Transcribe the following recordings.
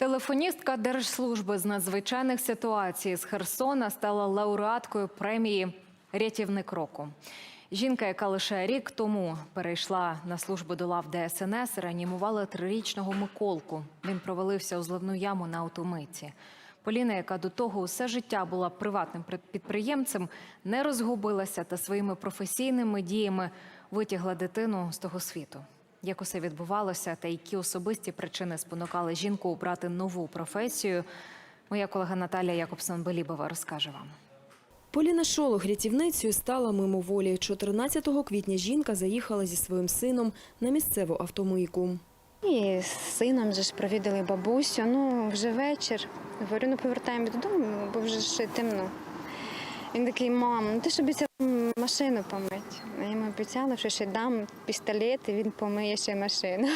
Телефоністка Держслужби з надзвичайних ситуацій з Херсона стала лауреаткою премії Рятівник року. Жінка, яка лише рік тому перейшла на службу до лав ДСНС, реанімувала трирічного Миколку. Він провалився у зливну яму на автомиті. Поліна, яка до того усе життя була приватним підприємцем, не розгубилася та своїми професійними діями витягла дитину з того світу. Як усе відбувалося та які особисті причини спонукали жінку обрати нову професію, моя колега Наталія Якобсон-Белібова розкаже вам. Поліна Шолох рятівницею стала мимоволі. 14 квітня жінка заїхала зі своїм сином на місцеву автомийку. І з сином же ж провідали бабусю. Ну, вже вечір. Говорю, ну повертаємось додому, бо вже ж темно. Він такий, мам, ну ти ж обіцяла машину помити. Я йому обіцяла, що ще дам пістолет, і він помиє ще машину.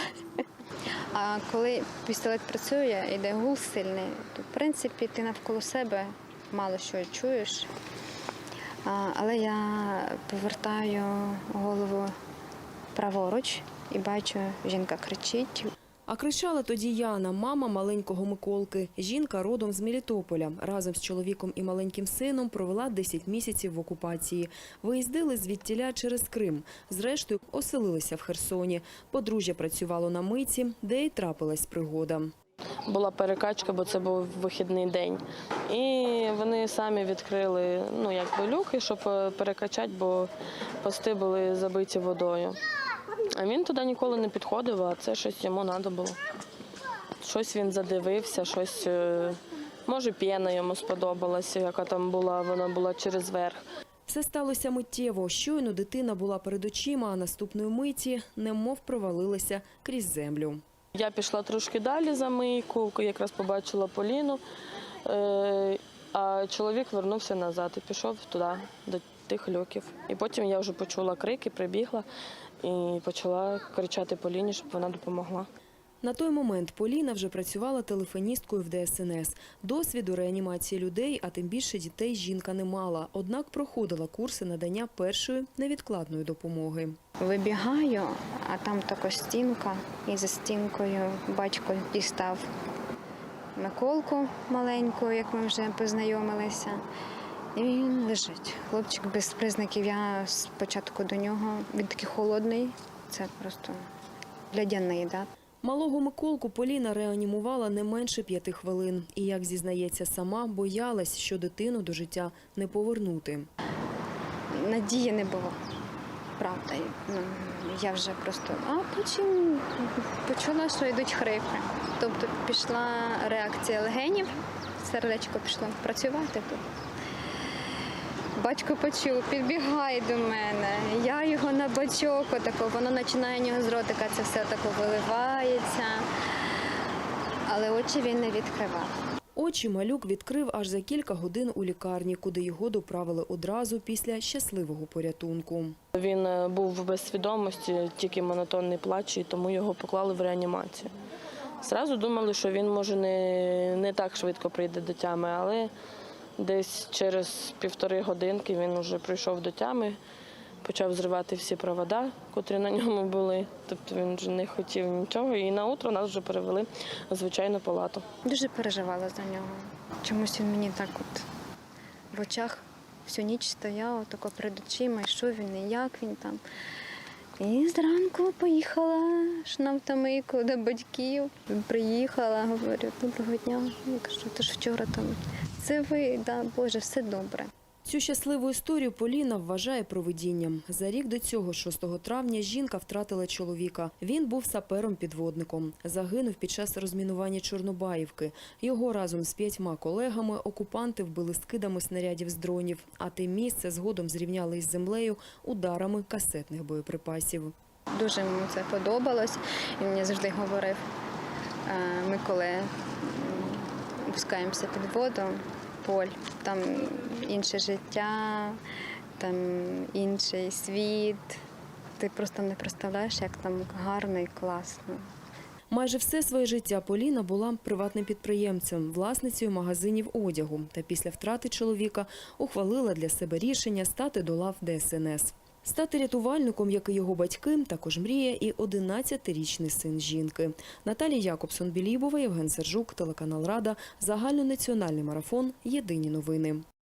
А коли пістолет працює, йде гул сильний, то в принципі ти навколо себе мало що чуєш. Але я повертаю голову праворуч і бачу, жінка кричить. А кричала тоді Яна, мама маленького Миколки. Жінка родом з Мелітополя. Разом з чоловіком і маленьким сином провела 10 місяців в окупації. Виїздили звідтіля через Крим. Зрештою, оселилися в Херсоні. Подружжя працювало на миці, де й трапилась пригода. була перекачка, бо це був вихідний день. І вони самі відкрили ну, якби люки, щоб е, перекачати, бо пости були забиті водою. А він туди ніколи не підходив, а це щось йому треба було. Щось він задивився, щось, е, може, п'єна йому сподобалася, яка там була, вона була через верх. Все сталося миттєво. Щойно дитина була перед очима, а наступної миті немов провалилася крізь землю. Я пішла трошки далі за мийку, якраз побачила Поліну, е, а чоловік вернувся назад і пішов туди, тих люків. І потім я вже почула крики, прибігла і почала кричати Поліні, щоб вона допомогла. На той момент Поліна вже працювала телефоністкою в ДСНС. Досвіду реанімації людей, а тим більше дітей жінка не мала. Однак проходила курси надання першої невідкладної допомоги. Вибігаю, а там також стінка, і за стінкою батько дістав Миколку маленьку, як ми вже познайомилися. І він лежить. Хлопчик без признаків. Я спочатку до нього. Він такий холодний. Це просто лядяний, да? Малого Миколку Поліна реанімувала не менше п'яти хвилин. І, як зізнається сама, боялась, що дитину до життя не повернути. Надії не було. Правда. Я вже просто. А потім почула, що йдуть хрипи. Тобто пішла реакція легенів, сердечко пішло працювати тут. Батько почув, підбігає до мене. Я його на бачок, отако, воно починає нього з ротика, це все тако виливається. Але очі він не відкривав. Очі малюк відкрив аж за кілька годин у лікарні, куди його доправили одразу після щасливого порятунку. Він е, був без свідомості, тільки монотонний плач, і тому його поклали в реанімацію. Зразу думали, що він може не, не так швидко прийде до тями, але десь через півтори годинки він вже прийшов до тями, почав зривати всі провода, котрі на ньому були. Тобто він вже не хотів нічого. І на утро нас вже перевели в звичайну палату. Дуже переживала за нього. Чомусь він мені так от в очах всю ніч стояв, тако перед очима, і що він, і як він там. І зранку поїхала ж на автомийку до батьків. Приїхала, говорю, доброго дня. Я кажу, ти ж вчора там. Це ви, да, Боже, все добре. Цю щасливу історію Поліна вважає провидінням. За рік до цього, 6 травня, жінка втратила чоловіка. Він був сапером-підводником. Загинув під час розмінування Чорнобаївки. Його разом з п'ятьма колегами окупанти вбили скидами снарядів з дронів, а те місце згодом зрівняли із землею ударами касетних боєприпасів. Дуже йому це подобалось. Він мені завжди говорив, е, ми коли м, опускаємося під воду, поль, там інше життя, там інший світ. Ти просто не представляєш, як там гарно і класно. Майже все своє життя Поліна була приватним підприємцем, власницею магазинів одягу. Та після втрати чоловіка ухвалила для себе рішення стати до лав ДСНС. Стати рятувальником, як і його батьки, також мріє і 11-річний син жінки. Наталія Якобсон Білібова, Євген Сержук, телеканал Рада, загальнонаціональний марафон. Єдині новини.